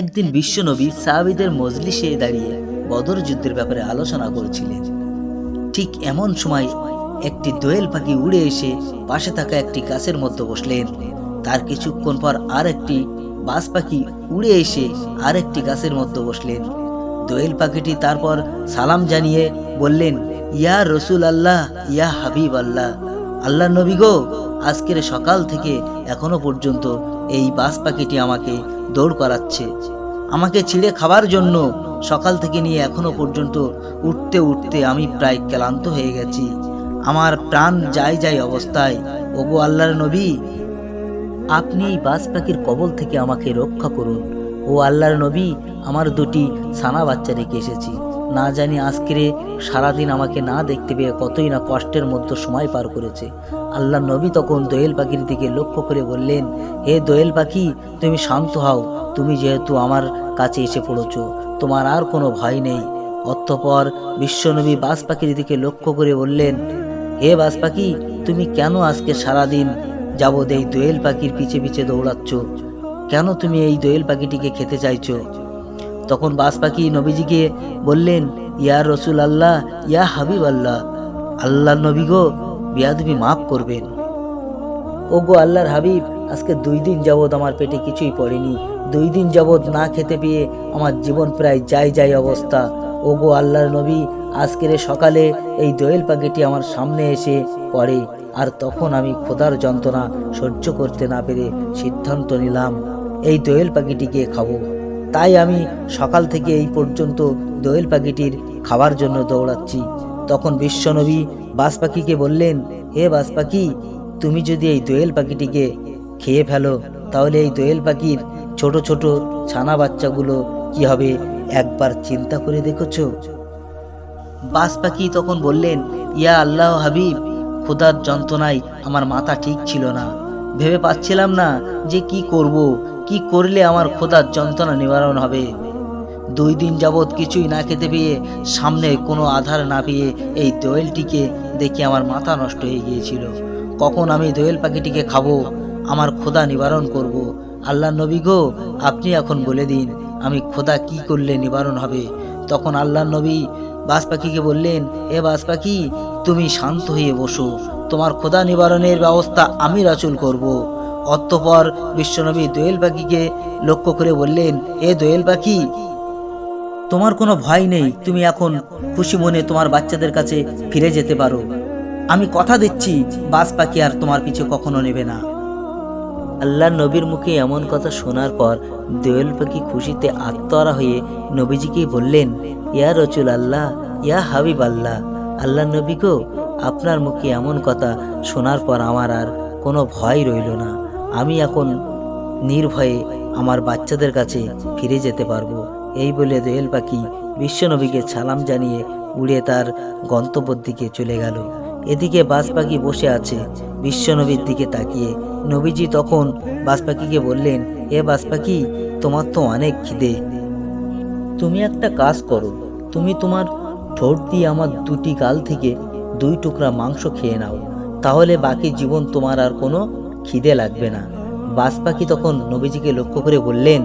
একদিন বিশ্বনবী সাহাবিদের মজলিসে দাঁড়িয়ে বদর যুদ্ধের ব্যাপারে আলোচনা করছিলেন। ঠিক এমন সময় একটি দোয়েল পাখি উড়ে এসে পাশে থাকা একটি গাছের মধ্যে বসলেন। তার কিছুক্ষণ পর আর একটি বাজ পাখি উড়ে এসে আর একটি গাছের মধ্যে বসলেন। দোয়েল পাখিটি তারপর সালাম জানিয়ে বললেন, ইয়া রসুল আল্লাহ ইয়া হাবিব আল্লাহ আল্লাহ নবী গো, আজকের সকাল থেকে এখনও পর্যন্ত এই বাস পাখিটি আমাকে দৌড় করাচ্ছে। আমাকে ছিঁড়ে খাবার জন্য সকাল থেকে নিয়ে এখনও পর্যন্ত উঠতে উঠতে আমি প্রায় ক্লান্ত হয়ে গেছি। আমার প্রাণ যাই যাই অবস্থায়, ওগো আল্লাহর নবী, আপনি এই বাস পাখির কবল থেকে আমাকে রক্ষা করুন। ও আল্লাহর নবী, আমার দুটি সানা বাচ্চা রেখে এসেছি। না জানি আজকের সারাদিন আমাকে না দেখতে পেয়ে কতই না কষ্টের মধ্যে সময় পার করেছে। আল্লাহ নবী তখন দোয়েল পাখির দিকে লক্ষ্য করে বললেন, হে দোয়েল পাখি, তুমি শান্ত হও। তুমি যেহেতু আমার কাছে এসে পড়েছো, তোমার আর কোনো ভয় নেই। অতঃপর বিশ্বনবী বাস পাখির দিকে লক্ষ্য করে বললেন, হে বাস পাখি, তুমি কেন আজকে সারাদিন যাবৎ এই দোয়েল পাখির পিছে পিছে দৌড়াচ্ছ? কেন তুমি এই দোয়েল পাখিটিকে খেতে চাইছো? তখন বাস পাখি নবীজিকে বললেন, ইয়া রসুল আল্লাহ ইয়া হাবিব আল্লাহ আল্লাহ নবী গো, বিয়াদবি মাফ করবেন। ও গো আল্লাহর হাবিব, আজকে দুই দিন যাবৎ আমার পেটে কিছুই পড়েনি। দুই দিন যাবৎ না খেতে পেয়ে আমার জীবন প্রায় যাই যাই অবস্থা। ও গো আল্লাহর নবী, আজকের সকালে এই দোয়েল পাখিটি আমার সামনে এসে পড়ে। আর তখন আমি খোদার যন্ত্রণা সহ্য করতে না পেরে সিদ্ধান্ত নিলাম, এই দোয়েল পাখিটিকে খাব। তাই আমি সকাল থেকে এই পর্যন্ত দোয়েল পাখিটির খাবার জন্য দৌড়াচ্ছি। তখন বিশ্বনবী বাস পাখিকে বললেন, হে বাস পাখি তুমি যদি এই দোয়েল পাখিটিকে খেয়ে ফেলো, তাহলে এই দোয়েল পাখির ছোট ছোট ছানা বাচ্চাগুলো কি হবে একবার চিন্তা করে দেখেছ? বাস পাখি তখন বললেন, ইয়া আল্লাহ হাবিব খোদার যন্ত্রণায় আমার মাথা ঠিক ছিল না। ভেবে পাচ্ছিলাম না যে কি করব কি করলে আমার খোদার যন্ত্রণা নিবারণ হবে? দুই দিন যাবৎ কিছুই না খেতে পেয়ে সামনে কোনো আধার না পেয়ে এই দোয়েলটিকে দেখে আমার মাথা নষ্ট হয়ে গিয়েছিল। কখন আমি দোয়েল পাখিটিকে খাব? আমার খোদা নিবারণ করব। আল্লাহ নবী গো, আপনি এখন বলে দিন, আমি খোদা কি করলে নিবারণ হবে? তখন আল্লাহ নবী বাস পাখিকে বললেন, এ বাস পাখি, তুমি শান্ত হয়ে বসো। তোমার খোদা নিবারণের ব্যবস্থা আমি রাচুল করব। অতঃপর বিশ্বনবী দোয়েল পাখিকে লক্ষ্য করে বললেন, এ দোয়েল পাখি, তোমার কোনো ভয় নেই, তুমি এখন খুশি মনে তোমার বাচ্চাদের কাছে ফিরে যেতে পারো। আমি কথা দিচ্ছি, বাস পাখি আর তোমার পিছু কখনো নেবে না। আল্লাহ নবীর মুখে এমন কথা শোনার পর দোয়েল পাখি খুশিতে আত্মহারা হয়ে নবীজিকে বললেন, ইয়া রচুল আল্লাহ ইয়া হাবিব আল্লাহ আল্লাহ নবী গো, আপনার মুখে এমন কথা শোনার পর আমার আর কোনো ভয় রইল না। আমি এখন নির্ভয়ে আমার বাচ্চাদের কাছে ফিরে যেতে পারব। এই বলে দোয়েল পাখি বিশ্বনবীকে সালাম জানিয়ে উড়ে তার গন্তব্যের দিকে চলে গেল। এদিকে বাস পাখি বসে আছে বিশ্বনবীর দিকে তাকিয়ে। নবীজি তখন বাস পাখিকে বললেন, এ বাস পাখি, তোমার তো অনেক খিদে। তুমি একটা কাজ করো, তুমি তোমার ঠোঁট দিয়ে আমার দুটি গাল থেকে দুই টুকরা মাংস খেয়ে নাও। তাহলে বাকি জীবন তোমার আর কোনো খিদে লাগবে না। বাস পাখি তখন নবীজিকে লক্ষ্য করে বললেন,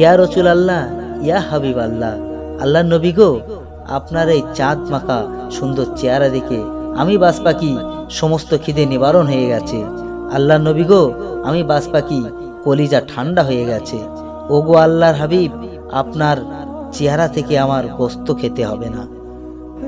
ইয়া রসুল আল্লাহ ইয়া হাবিব আল্লাহ আল্লাহ নবী গো, আপনার এই চাঁদ মাখা সুন্দর চেহারা দেখে আমি বাস পাখি সমস্ত খিদে নিবারণ হয়ে গেছে। আল্লাহ নবী গো, আমি বাস পাখি কলিজা ঠান্ডা হয়ে গেছে। ওগো আল্লাহর হাবিব, আপনার চেহারা থেকে আমার গোস্ত খেতে হবে না।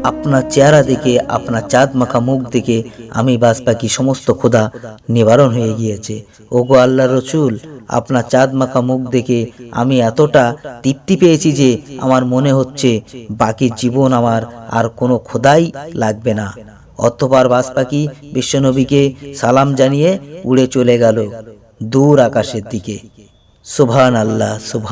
আপনার চেহারা দেখে, আপনার চাঁদ মাখা মুখ দেখে আমি বাস পাখি সমস্ত ক্ষুধা নিবারণ হয়ে গিয়েছে। ওগো আল্লাহ রসুল, আপনার চাঁদ মাখা মুখ দেখে আমি এতটা তৃপ্তি পেয়েছি যে আমার মনে হচ্ছে বাকি জীবন আমার আর কোনো খোদাই লাগবে না। অতঃপর বাস পাখি বিশ্বনবীকে সালাম জানিয়ে উড়ে চলে গেল দূর আকাশের দিকে। সুবহান আল্লাহ সুবহান